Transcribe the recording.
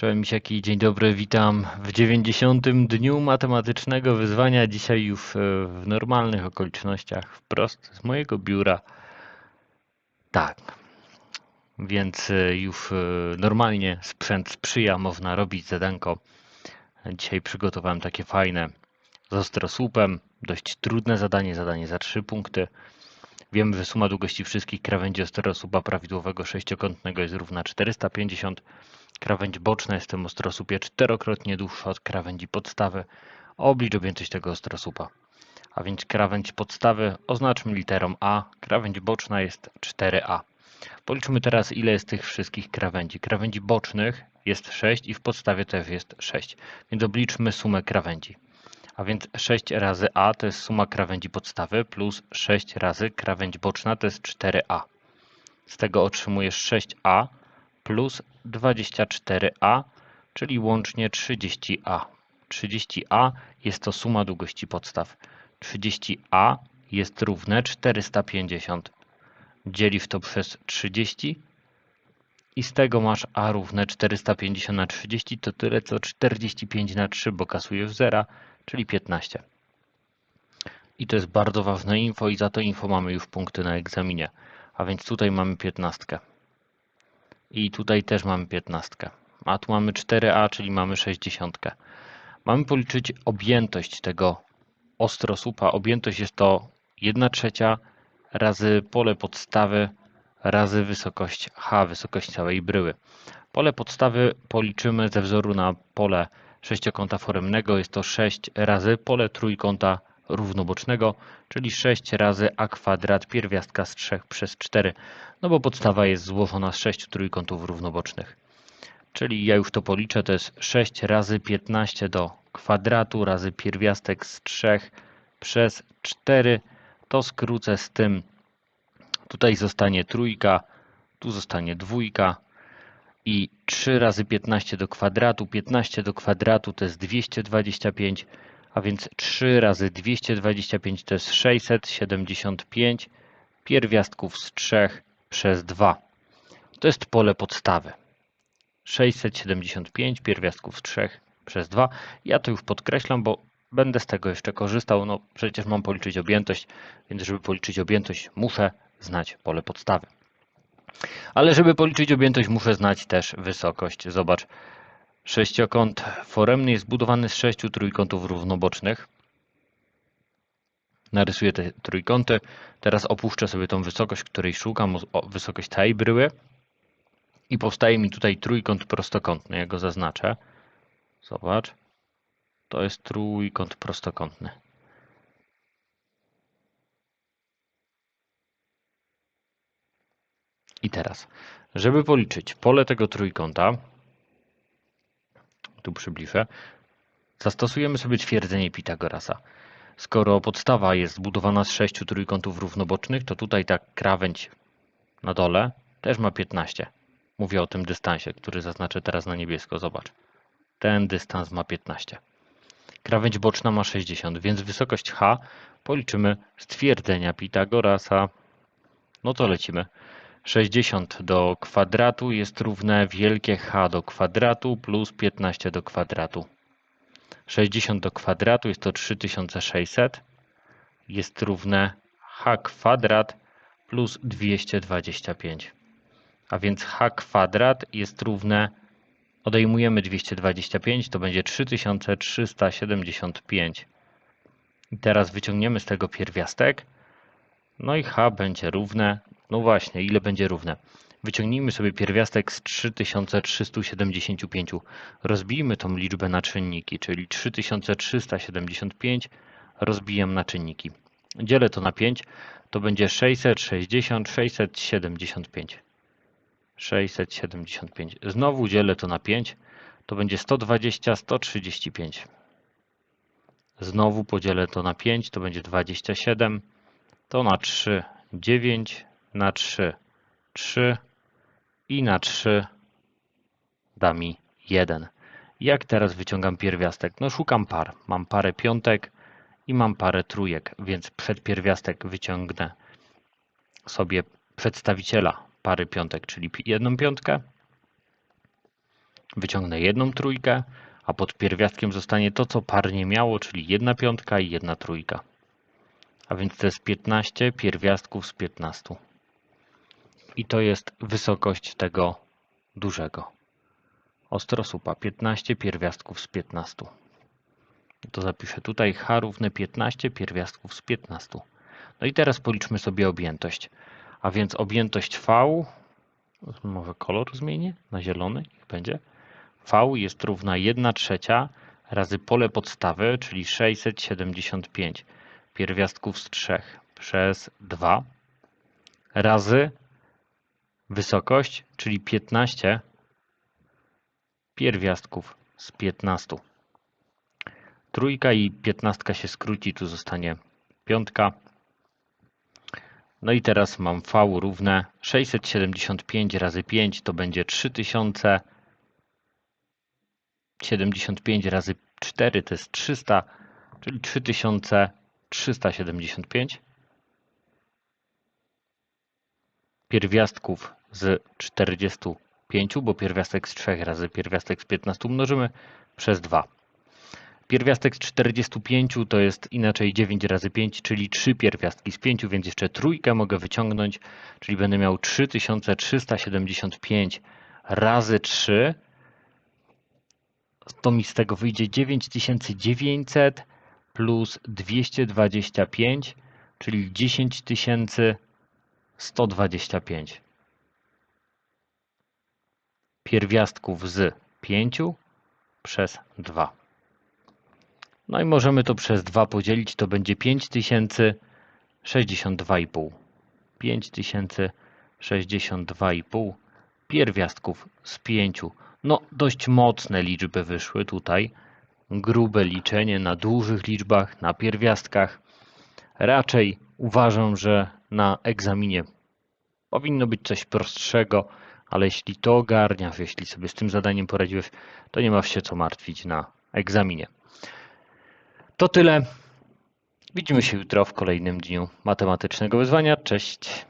Czołem misiaki, dzień dobry, witam w 90. dniu matematycznego wyzwania. Dzisiaj już e, w normalnych okolicznościach, wprost z mojego biura. Tak, więc e, już e, normalnie sprzęt sprzyja, można robić zadanko. Dzisiaj przygotowałem takie fajne z ostrosłupem, dość trudne zadanie, zadanie za 3 punkty. Wiemy, że suma długości wszystkich krawędzi ostrosłupa prawidłowego sześciokątnego jest równa 450 Krawędź boczna jest w tym ostrosłupie czterokrotnie dłuższa od krawędzi podstawy. Oblicz objętość tego ostrosłupa. A więc krawędź podstawy oznaczmy literą A, krawędź boczna jest 4A. Policzmy teraz ile jest tych wszystkich krawędzi. Krawędzi bocznych jest 6 i w podstawie też jest 6. Więc obliczmy sumę krawędzi. A więc 6 razy A to jest suma krawędzi podstawy plus 6 razy krawędź boczna to jest 4A. Z tego otrzymujesz 6A plus 24a, czyli łącznie 30a. 30a jest to suma długości podstaw. 30a jest równe 450. Dzielisz to przez 30 i z tego masz a równe 450 na 30 to tyle co 45 na 3, bo kasujesz 0, czyli 15. I to jest bardzo ważne info i za to info mamy już punkty na egzaminie. A więc tutaj mamy 15. I tutaj też mamy 15. A tu mamy 4A, czyli mamy 60. Mamy policzyć objętość tego ostrosłupa. Objętość jest to 1 trzecia razy pole podstawy razy wysokość H, wysokość całej bryły. Pole podstawy policzymy ze wzoru na pole sześciokąta foremnego. Jest to 6 razy pole trójkąta równobocznego, czyli 6 razy a kwadrat pierwiastka z 3 przez 4, no bo podstawa jest złożona z 6 trójkątów równobocznych. Czyli ja już to policzę, to jest 6 razy 15 do kwadratu razy pierwiastek z 3 przez 4. To skrócę z tym. Tutaj zostanie trójka, tu zostanie dwójka i 3 razy 15 do kwadratu. 15 do kwadratu to jest 225 a więc 3 razy 225 to jest 675 pierwiastków z 3 przez 2. To jest pole podstawy. 675 pierwiastków z 3 przez 2. Ja to już podkreślam, bo będę z tego jeszcze korzystał. No przecież mam policzyć objętość, więc żeby policzyć objętość muszę znać pole podstawy. Ale żeby policzyć objętość muszę znać też wysokość. Zobacz, Sześciokąt foremny jest zbudowany z sześciu trójkątów równobocznych. Narysuję te trójkąty. Teraz opuszczę sobie tą wysokość, której szukam, wysokość tej bryły. I powstaje mi tutaj trójkąt prostokątny. Ja go zaznaczę. Zobacz. To jest trójkąt prostokątny. I teraz, żeby policzyć pole tego trójkąta, tu przybliżę, zastosujemy sobie twierdzenie Pitagorasa. Skoro podstawa jest zbudowana z sześciu trójkątów równobocznych, to tutaj ta krawędź na dole też ma 15. Mówię o tym dystansie, który zaznaczę teraz na niebiesko. Zobacz. Ten dystans ma 15. Krawędź boczna ma 60, więc wysokość h policzymy z twierdzenia Pitagorasa. No to lecimy. 60 do kwadratu jest równe wielkie h do kwadratu plus 15 do kwadratu. 60 do kwadratu jest to 3600 jest równe h kwadrat plus 225. A więc h kwadrat jest równe, odejmujemy 225, to będzie 3375. I teraz wyciągniemy z tego pierwiastek, no i h będzie równe no właśnie, ile będzie równe? Wyciągnijmy sobie pierwiastek z 3375. Rozbijmy tą liczbę na czynniki, czyli 3375 rozbijam na czynniki. Dzielę to na 5, to będzie 660, 675. 675. Znowu dzielę to na 5, to będzie 120, 135. Znowu podzielę to na 5, to będzie 27, to na 3, 9, na 3, 3 i na 3 da mi 1. Jak teraz wyciągam pierwiastek? No szukam par. Mam parę piątek i mam parę trójek, więc przed pierwiastek wyciągnę sobie przedstawiciela pary piątek, czyli jedną piątkę. wyciągnę jedną trójkę, a pod pierwiastkiem zostanie to, co parnie miało, czyli jedna piątka i jedna trójka. A więc to jest 15 pierwiastków z 15. I to jest wysokość tego dużego. Ostrosłupa 15 pierwiastków z 15. To zapiszę tutaj h równe 15 pierwiastków z 15. No i teraz policzmy sobie objętość. A więc objętość V, może kolor zmienię na zielony, niech będzie. V jest równa 1 trzecia razy pole podstawy, czyli 675 pierwiastków z 3 przez 2 razy wysokość, czyli 15 pierwiastków z 15. Trójka i piętnastka się skróci, tu zostanie piątka. No i teraz mam V równe 675 razy 5 to będzie 3075 razy 4 to jest 300, czyli 3375 pierwiastków z 45, bo pierwiastek z 3 razy pierwiastek z 15 mnożymy przez 2. Pierwiastek z 45 to jest inaczej 9 razy 5, czyli 3 pierwiastki z 5, więc jeszcze trójkę mogę wyciągnąć, czyli będę miał 3375 razy 3. To mi z tego wyjdzie 9900 plus 225, czyli 10125 pierwiastków z 5 przez 2. No i możemy to przez 2 podzielić, to będzie 5062,5. 5062,5 pierwiastków z 5. No, dość mocne liczby wyszły tutaj. Grube liczenie na dużych liczbach, na pierwiastkach. Raczej uważam, że na egzaminie powinno być coś prostszego, ale jeśli to ogarniasz, jeśli sobie z tym zadaniem poradziłeś, to nie masz się co martwić na egzaminie. To tyle. Widzimy się jutro w kolejnym dniu matematycznego wyzwania. Cześć.